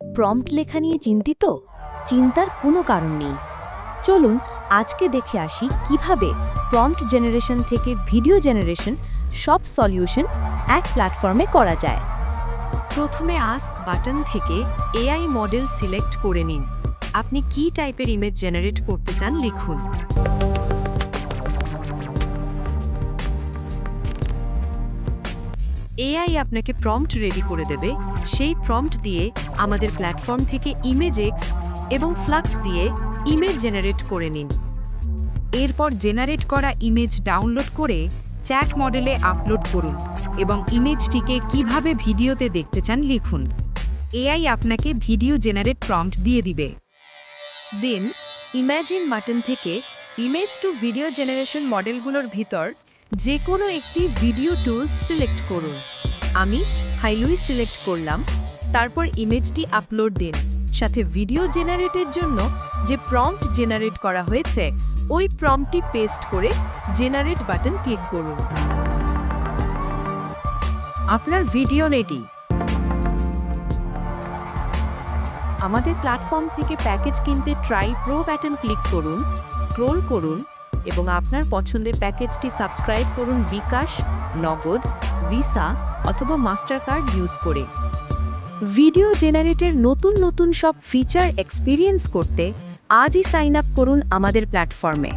Prompt লেখা নিয়ে চিন্তিত? চিন্তার কোনো কারণ নেই। চলুন আজকে দেখে আসি কীভাবে প্রম্পট জেনারেশন থেকে ভিডিও জেনারেশন সব সলিউশন এক প্ল্যাটফর্মে করা যায়। প্রথমে আস্ক বাটন থেকে এআই মডেল সিলেক্ট করে নিন। আপনি কি টাইপের ইমেজ জেনারেট করতে চান লিখুন। এআই আপনাকে প্রম্পট রেডি করে দেবে। সেই প্রম্পট দিয়ে আমাদের প্ল্যাটফর্ম থেকে ইমেজ এক্স এবং ফ্লাক্স দিয়ে ইমেজ জেনারেট করে নিন। এরপর জেনারেট করা ইমেজ ডাউনলোড করে চ্যাট মডেলে আপলোড করুন এবং ইমেজটিকে কীভাবে ভিডিওতে দেখতে চান লিখুন। এআই আপনাকে ভিডিও জেনারেট প্রম্পট দিয়ে দিবে। দেন ইম্যাজিন বাটন থেকে ইমেজ টু ভিডিও জেনারেশন মডেলগুলোর ভিতর যে কোনো একটি ভিডিও টুলস সিলেক্ট করুন। আমি হাইলুই সিলেক্ট করলাম, তারপর ইমেজটি আপলোড দিন। সাথে ভিডিও জেনারেটের জন্য যে প্রম্পট জেনারেট করা হয়েছে, ওই প্রম্পটটি পেস্ট করে জেনারেট বাটন ক্লিক করুন। আপনার ভিডিও রেডি আমাদের প্ল্যাটফর্ম থেকে প্যাকেজ কিনতে ট্রাই প্রো প্যাটার্ন ক্লিক করুন স্ক্রোল করুন এবং আপনার পছন্দের প্যাকেজটি সাবস্ক্রাইব করুন বিকাশ, নগদ, ভিসা অথবা মাস্টার কার্ড ইউজ করে। ভিডিও জেনারেটের নতুন নতুন সব ফিচার এক্সপিরিয়েন্স করতে আজই সাইন আপ করুন আমাদের প্ল্যাটফর্মে